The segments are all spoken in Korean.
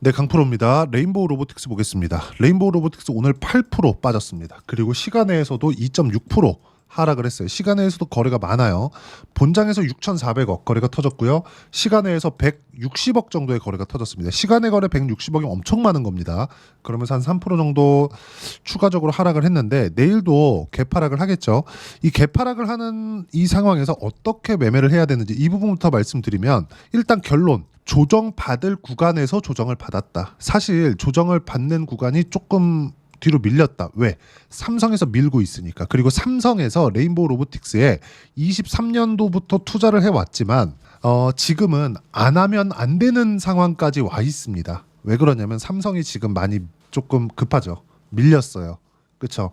네, 강프로입니다. 레인보우 로보틱스 보겠습니다. 레인보우 로보틱스 오늘 8% 빠졌습니다. 그리고 시간외에서도 2.6% 하락을 했어요. 시간외에서도 거래가 많아요. 본장에서 6,400억 거래가 터졌고요. 시간외에서 160억 정도의 거래가 터졌습니다. 시간외 거래 160억이 엄청 많은 겁니다. 그러면서 한 3% 정도 추가적으로 하락을 했는데 내일도 개파락을 하겠죠. 이 개파락을 하는 이 상황에서 어떻게 매매를 해야 되는지 이 부분부터 말씀드리면 일단 결론 조정받을 구간에서 조정을 받았다. 사실 조정을 받는 구간이 조금 뒤로 밀렸다. 왜? 삼성에서 밀고 있으니까. 그리고 삼성에서 레인보우 로보틱스에 23년도부터 투자를 해왔지만 어, 지금은 안 하면 안 되는 상황까지 와 있습니다. 왜 그러냐면 삼성이 지금 많이 조금 급하죠. 밀렸어요. 그렇죠.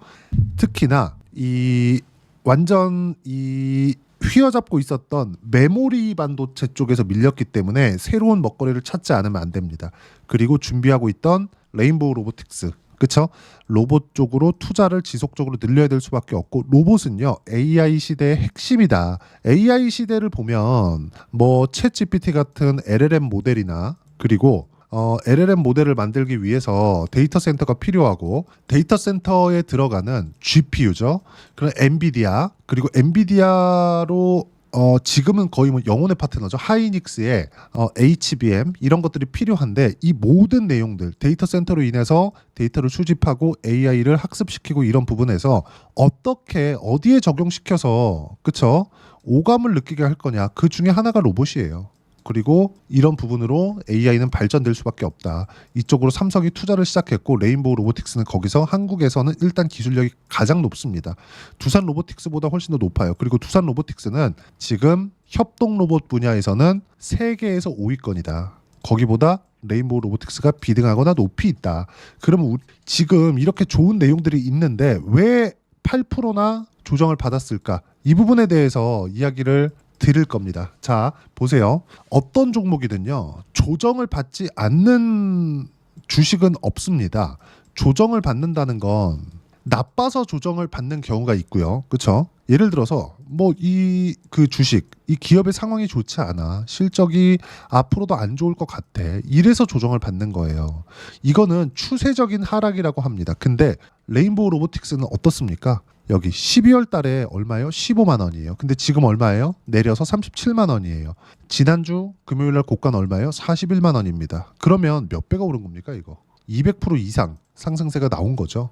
특히나 이 완전 이 휘어잡고 있었던 메모리 반도체 쪽에서 밀렸기 때문에 새로운 먹거리를 찾지 않으면 안 됩니다. 그리고 준비하고 있던 레인보우 로보틱스 그쵸? 로봇 쪽으로 투자를 지속적으로 늘려야 될 수밖에 없고 로봇은요 AI 시대의 핵심이다. AI 시대를 보면 뭐챗 GPT 같은 LLM 모델이나 그리고 어, LLM 모델을 만들기 위해서 데이터 센터가 필요하고 데이터 센터에 들어가는 GPU죠. 그런 엔비디아 그리고 엔비디아로 어, 지금은 거의 뭐 영혼의 파트너죠. 하이닉스의 어, HBM 이런 것들이 필요한데 이 모든 내용들 데이터 센터로 인해서 데이터를 수집하고 AI를 학습시키고 이런 부분에서 어떻게 어디에 적용시켜서 그쵸 오감을 느끼게 할 거냐 그 중에 하나가 로봇이에요. 그리고 이런 부분으로 AI는 발전될 수밖에 없다. 이쪽으로 삼성이 투자를 시작했고 레인보우 로보틱스는 거기서 한국에서는 일단 기술력이 가장 높습니다. 두산 로보틱스보다 훨씬 더 높아요. 그리고 두산 로보틱스는 지금 협동 로봇 분야에서는 세계에서 5위권이다. 거기보다 레인보우 로보틱스가 비등하거나 높이 있다. 그러면 지금 이렇게 좋은 내용들이 있는데 왜 8%나 조정을 받았을까? 이 부분에 대해서 이야기를 드릴 겁니다. 자, 보세요. 어떤 종목이든요. 조정을 받지 않는 주식은 없습니다. 조정을 받는다는 건 나빠서 조정을 받는 경우가 있고요. 그렇죠? 예를 들어서 뭐 이 그 주식 이 기업의 상황이 좋지 않아. 실적이 앞으로도 안 좋을 것 같아. 이래서 조정을 받는 거예요. 이거는 추세적인 하락이라고 합니다. 근데 레인보우 로보틱스는 어떻습니까? 여기 12월 달에 얼마예요? 15만 원이에요. 근데 지금 얼마예요? 내려서 37만 원이에요. 지난주 금요일 날 고가는 얼마예요? 41만 원입니다. 그러면 몇 배가 오른 겁니까, 이거? 200% 이상 상승세가 나온 거죠.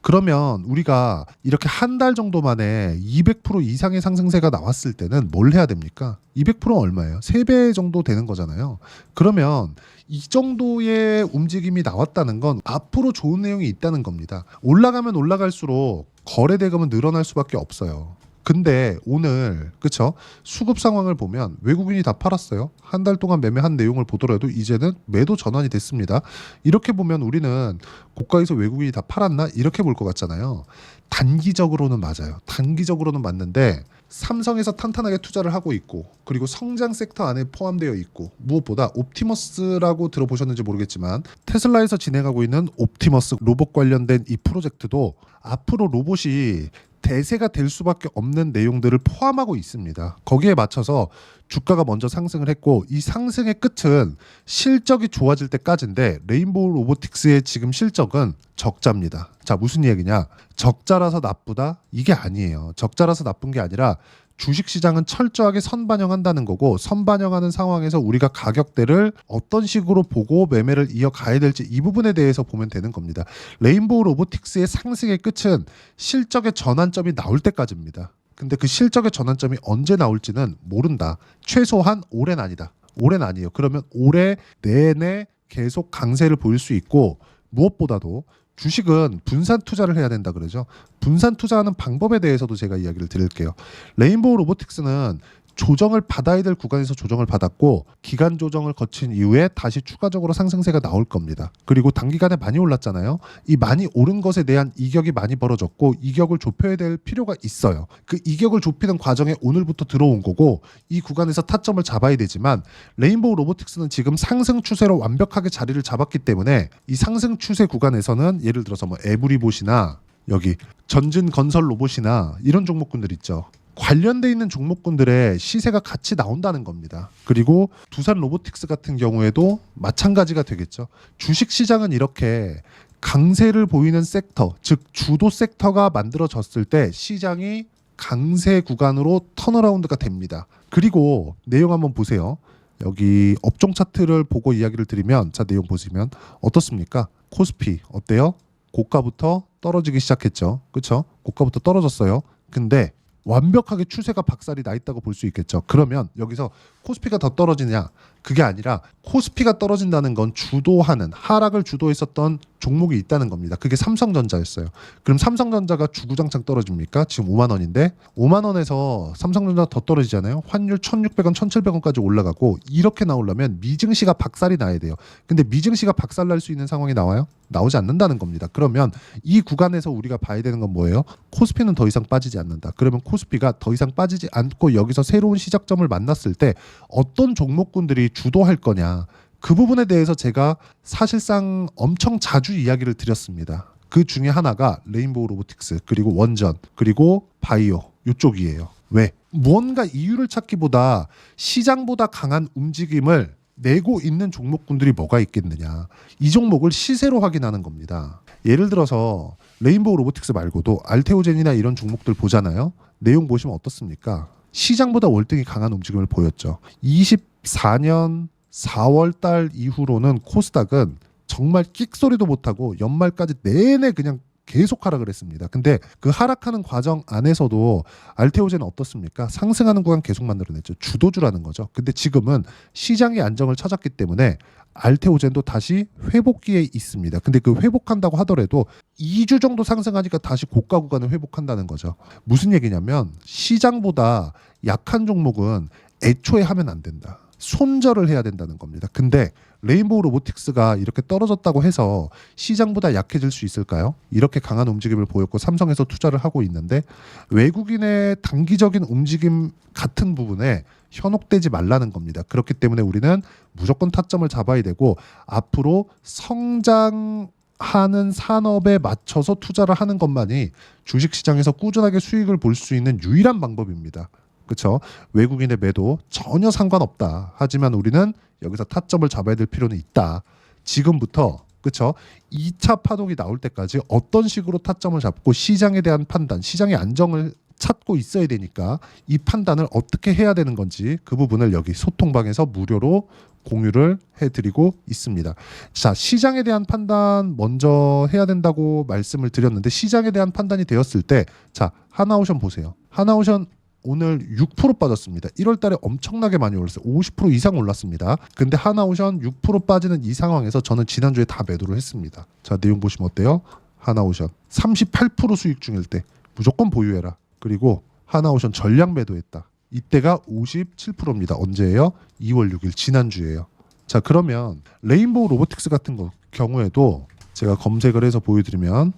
그러면 우리가 이렇게 한 달 정도 만에 200% 이상의 상승세가 나왔을 때는 뭘 해야 됩니까? 200% 얼마예요? 3배 정도 되는 거잖아요. 그러면 이 정도의 움직임이 나왔다는 건 앞으로 좋은 내용이 있다는 겁니다. 올라가면 올라갈수록 거래 대금은 늘어날 수밖에 없어요. 근데 오늘 그쵸 수급 상황을 보면 외국인이 다 팔았어요. 한 달 동안 매매한 내용을 보더라도 이제는 매도 전환이 됐습니다. 이렇게 보면 우리는 고가에서 외국인이 다 팔았나 이렇게 볼 것 같잖아요. 단기적으로는 맞아요. 단기적으로는 맞는데 삼성에서 탄탄하게 투자를 하고 있고 그리고 성장 섹터 안에 포함되어 있고 무엇보다 옵티머스라고 들어보셨는지 모르겠지만 테슬라에서 진행하고 있는 옵티머스 로봇 관련된 이 프로젝트도 앞으로 로봇이 대세가 될 수밖에 없는 내용들을 포함하고 있습니다. 거기에 맞춰서 주가가 먼저 상승을 했고 이 상승의 끝은 실적이 좋아질 때까지인데 레인보우 로보틱스의 지금 실적은 적자입니다. 자 무슨 얘기냐? 적자라서 나쁘다? 이게 아니에요. 적자라서 나쁜 게 아니라 주식 시장은 철저하게 선반영한다는 거고 선반영하는 상황에서 우리가 가격대를 어떤 식으로 보고 매매를 이어가야 될지 이 부분에 대해서 보면 되는 겁니다. 레인보우 로보틱스의 상승의 끝은 실적의 전환점이 나올 때까지입니다. 근데 그 실적의 전환점이 언제 나올지는 모른다. 최소한 올해는 아니다. 올해는 아니에요. 그러면 올해 내내 계속 강세를 보일 수 있고 무엇보다도 주식은 분산 투자를 해야 된다 그러죠. 분산 투자하는 방법에 대해서도 제가 이야기를 드릴게요. 레인보우 로보틱스는 조정을 받아야 될 구간에서 조정을 받았고 기간 조정을 거친 이후에 다시 추가적으로 상승세가 나올 겁니다. 그리고 단기간에 많이 올랐잖아요. 이 많이 오른 것에 대한 이격이 많이 벌어졌고 이격을 좁혀야 될 필요가 있어요. 그 이격을 좁히는 과정에 오늘부터 들어온 거고 이 구간에서 타점을 잡아야 되지만 레인보우 로보틱스는 지금 상승 추세로 완벽하게 자리를 잡았기 때문에 이 상승 추세 구간에서는 예를 들어서 뭐 에브리봇이나 여기 전진 건설 로봇이나 이런 종목군들 있죠. 관련돼 있는 종목군들의 시세가 같이 나온다는 겁니다. 그리고 두산 로보틱스 같은 경우에도 마찬가지가 되겠죠. 주식 시장은 이렇게 강세를 보이는 섹터, 즉 주도 섹터가 만들어졌을 때 시장이 강세 구간으로 턴어라운드가 됩니다. 그리고 내용 한번 보세요. 여기 업종 차트를 보고 이야기를 드리면 자 내용 보시면 어떻습니까? 코스피 어때요? 고가부터 떨어지기 시작했죠. 그렇죠? 고가부터 떨어졌어요. 근데 완벽하게 추세가 박살이 나 있다고 볼 수 있겠죠. 그러면 여기서 코스피가 더 떨어지냐? 그게 아니라 코스피가 떨어진다는 건 주도하는 하락을 주도했었던 종목이 있다는 겁니다. 그게 삼성전자였어요. 그럼 삼성전자가 주구장창 떨어집니까? 지금 5만 원인데 5만 원에서 삼성전자 더 떨어지잖아요. 환율 1,600원, 1,700원까지 올라가고 이렇게 나오려면 미증시가 박살이 나야 돼요. 근데 미증시가 박살 날 수 있는 상황이 나와요? 나오지 않는다는 겁니다. 그러면 이 구간에서 우리가 봐야 되는 건 뭐예요? 코스피는 더 이상 빠지지 않는다. 그러면 코스피가 더 이상 빠지지 않고 여기서 새로운 시작점을 만났을 때 어떤 종목군들이 주도할 거냐. 그 부분에 대해서 제가 사실상 엄청 자주 이야기를 드렸습니다. 그 중에 하나가 레인보우 로보틱스 그리고 원전 그리고 바이오 이쪽이에요. 왜? 무언가 이유를 찾기보다 시장보다 강한 움직임을 내고 있는 종목군들이 뭐가 있겠느냐. 이 종목을 시세로 확인하는 겁니다. 예를 들어서 레인보우 로보틱스 말고도 알테오젠이나 이런 종목들 보잖아요. 내용 보시면 어떻습니까? 시장보다 월등히 강한 움직임을 보였죠. 24년 4월 달 이후로는 코스닥은 정말 끽소리도 못하고 연말까지 내내 그냥 계속 하락을 했습니다. 근데 그 하락하는 과정 안에서도 알테오젠은 어떻습니까? 상승하는 구간 계속 만들어냈죠. 주도주라는 거죠. 근데 지금은 시장의 안정을 찾았기 때문에 알테오젠도 다시 회복기에 있습니다. 근데 그 회복한다고 하더라도 2주 정도 상승하니까 다시 고가 구간을 회복한다는 거죠. 무슨 얘기냐면 시장보다 약한 종목은 애초에 하면 안 된다. 손절을 해야 된다는 겁니다. 근데 레인보우 로보틱스가 이렇게 떨어졌다고 해서 시장보다 약해질 수 있을까요? 이렇게 강한 움직임을 보였고 삼성에서 투자를 하고 있는데 외국인의 단기적인 움직임 같은 부분에 현혹되지 말라는 겁니다. 그렇기 때문에 우리는 무조건 타점을 잡아야 되고 앞으로 성장 하는 산업에 맞춰서 투자를 하는 것만이 주식 시장에서 꾸준하게 수익을 볼 수 있는 유일한 방법입니다. 그렇죠? 외국인의 매도 전혀 상관없다. 하지만 우리는 여기서 타점을 잡아야 될 필요는 있다. 지금부터 그렇죠? 2차 파동이 나올 때까지 어떤 식으로 타점을 잡고 시장에 대한 판단, 시장의 안정을 찾고 있어야 되니까 이 판단을 어떻게 해야 되는 건지 그 부분을 여기 소통방에서 무료로 공유를 해드리고 있습니다. 자, 시장에 대한 판단 먼저 해야 된다고 말씀을 드렸는데 시장에 대한 판단이 되었을 때, 자, 하나오션 보세요. 하나오션 오늘 6% 빠졌습니다. 1월 달에 엄청나게 많이 올랐어요. 50% 이상 올랐습니다. 근데 하나오션 6% 빠지는 이 상황에서 저는 지난주에 다 매도를 했습니다. 자, 내용 보시면 어때요? 하나오션 38% 수익 중일 때 무조건 보유해라. 그리고 하나오션 전량 매도했다. 이때가 57%입니다. 언제예요? 2월 6일 지난주예요. 자, 그러면 레인보우 로보틱스 같은 거 경우에도 제가 검색을 해서 보여드리면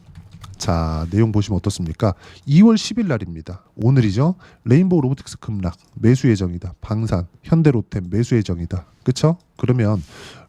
자 내용 보시면 어떻습니까? 2월 10일 날입니다. 오늘이죠. 레인보우 로보틱스 급락 매수 예정이다. 방산 현대로템 매수 예정이다. 그렇죠? 그러면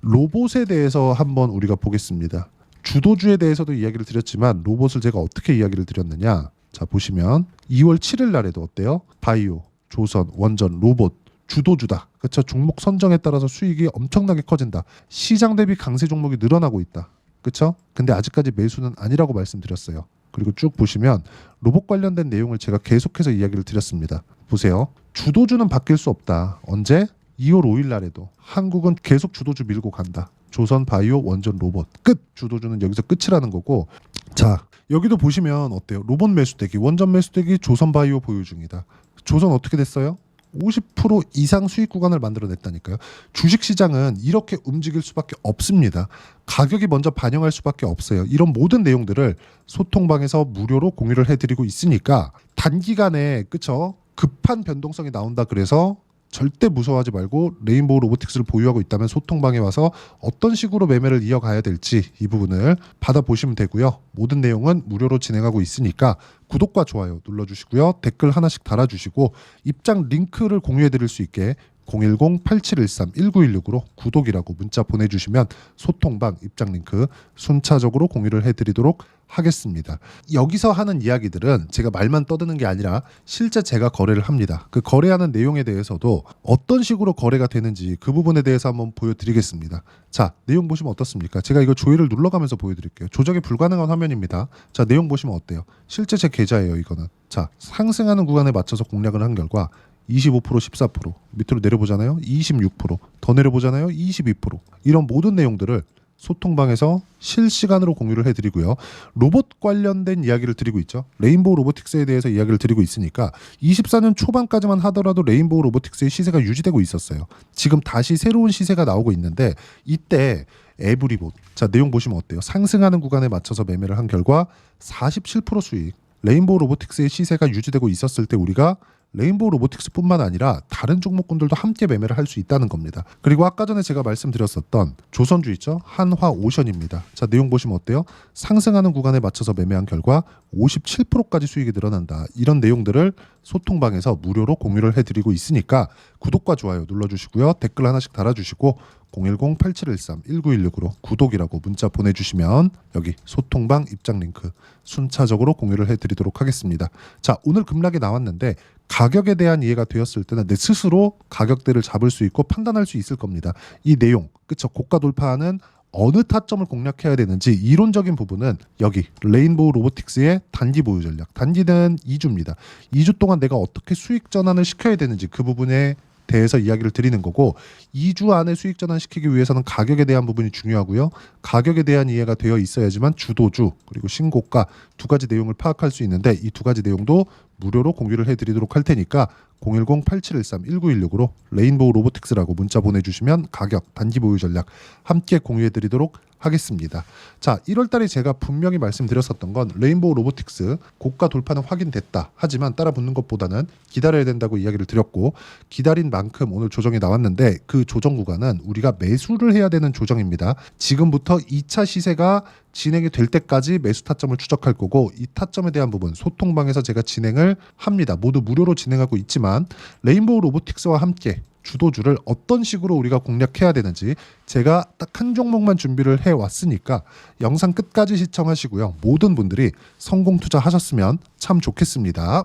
로봇에 대해서 한번 우리가 보겠습니다. 주도주에 대해서도 이야기를 드렸지만 로봇을 제가 어떻게 이야기를 드렸느냐? 자 보시면 2월 7일 날에도 어때요? 바이오, 조선, 원전, 로봇 주도주다. 그렇죠? 종목 선정에 따라서 수익이 엄청나게 커진다. 시장 대비 강세 종목이 늘어나고 있다. 그렇죠? 근데 아직까지 매수는 아니라고 말씀드렸어요. 그리고 쭉 보시면 로봇 관련된 내용을 제가 계속해서 이야기를 드렸습니다. 보세요. 주도주는 바뀔 수 없다. 언제? 2월 5일 날에도 한국은 계속 주도주 밀고 간다. 조선 바이오 원전 로봇 끝 주도주는 여기서 끝이라는 거고 자 여기도 보시면 어때요 로봇 매수대기 원전 매수대기 조선 바이오 보유 중이다 조선 어떻게 됐어요 50% 이상 수익 구간을 만들어냈다니까요. 주식 시장은 이렇게 움직일 수밖에 없습니다. 가격이 먼저 반영할 수밖에 없어요. 이런 모든 내용들을 소통방에서 무료로 공유를 해드리고 있으니까 단기간에 그쵸 급한 변동성이 나온다 그래서 절대 무서워하지 말고 레인보우 로보틱스를 보유하고 있다면 소통방에 와서 어떤 식으로 매매를 이어가야 될지 이 부분을 받아보시면 되고요. 모든 내용은 무료로 진행하고 있으니까 구독과 좋아요 눌러주시고요. 댓글 하나씩 달아주시고 입장 링크를 공유해 드릴 수 있게 010-8713-1916으로 구독이라고 문자 보내주시면 소통방 입장 링크 순차적으로 공유를 해드리도록 하겠습니다. 여기서 하는 이야기들은 제가 말만 떠드는 게 아니라 실제 제가 거래를 합니다. 그 거래하는 내용에 대해서도 어떤 식으로 거래가 되는지 그 부분에 대해서 한번 보여드리겠습니다. 자, 내용 보시면 어떻습니까? 제가 이거 조회를 눌러가면서 보여드릴게요. 조작이 불가능한 화면입니다. 자, 내용 보시면 어때요? 실제 제 계좌예요, 이거는. 자, 상승하는 구간에 맞춰서 공략을 한 결과 25% 14% 밑으로 내려보잖아요. 26%더 내려보잖아요. 22% 이런 모든 내용들을 소통방에서 실시간으로 공유를 해드리고요. 로봇 관련된 이야기를 드리고 있죠. 레인보우 로보틱스에 대해서 이야기를 드리고 있으니까 24년 초반까지만 하더라도 레인보우 로보틱스의 시세가 유지되고 있었어요. 지금 다시 새로운 시세가 나오고 있는데 이때 에브리봇 자 내용 보시면 어때요? 상승하는 구간에 맞춰서 매매를 한 결과 47% 수익 레인보우 로보틱스의 시세가 유지되고 있었을 때 우리가 레인보우 로보틱스뿐만 아니라 다른 종목군들도 함께 매매를 할 수 있다는 겁니다. 그리고 아까 전에 제가 말씀드렸었던 조선주 있죠? 한화 오션입니다. 자, 내용 보시면 어때요? 상승하는 구간에 맞춰서 매매한 결과 57%까지 수익이 늘어난다. 이런 내용들을 소통방에서 무료로 공유를 해드리고 있으니까 구독과 좋아요 눌러주시고요. 댓글 하나씩 달아주시고 010-8713-1916으로 구독이라고 문자 보내주시면 여기 소통방 입장 링크 순차적으로 공유를 해드리도록 하겠습니다. 자 오늘 급락이 나왔는데 가격에 대한 이해가 되었을 때는 내 스스로 가격대를 잡을 수 있고 판단할 수 있을 겁니다. 이 내용 그쵸 고가 돌파하는 어느 타점을 공략해야 되는지 이론적인 부분은 여기 레인보우 로보틱스의 단기 보유 전략 단기는 2주입니다. 2주 동안 내가 어떻게 수익 전환을 시켜야 되는지 그 부분에 대해서 이야기를 드리는 거고 2주 안에 수익 전환 시키기 위해서는 가격에 대한 부분이 중요하고요. 가격에 대한 이해가 되어 있어야지만 주도주 그리고 신고가 두 가지 내용을 파악할 수 있는데 이 두 가지 내용도 무료로 공유를 해드리도록 할 테니까 010-8713-1916으로 레인보우 로보틱스라고 문자 보내주시면 가격, 단기 보유 전략 함께 공유해드리도록 하겠습니다. 자, 1월 달에 제가 분명히 말씀드렸었던 건 레인보우 로보틱스 고가 돌파는 확인됐다. 하지만 따라 붙는 것보다는 기다려야 된다고 이야기를 드렸고 기다린 만큼 오늘 조정이 나왔는데 그 조정 구간은 우리가 매수를 해야 되는 조정입니다. 지금부터 2차 시세가 진행이 될 때까지 매수 타점을 추적할 거고 이 타점에 대한 부분 소통방에서 제가 진행을 합니다. 모두 무료로 진행하고 있지만 레인보우 로보틱스와 함께 주도주를 어떤 식으로 우리가 공략해야 되는지 제가 딱 한 종목만 준비를 해 왔으니까 영상 끝까지 시청하시고요. 모든 분들이 성공 투자하셨으면 참 좋겠습니다.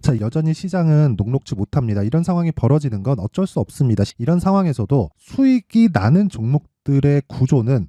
자, 여전히 시장은 녹록지 못합니다. 이런 상황이 벌어지는 건 어쩔 수 없습니다. 이런 상황에서도 수익이 나는 종목들의 구조는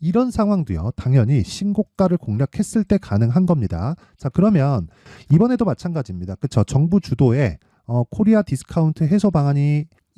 이런 상황도요, 당연히 신고가를 공략했을 때 가능한 겁니다. 자, 그러면 이번에도 마찬가지입니다. 그쵸? 정부 주도의 어, 코리아 디스카운트 해소 방안이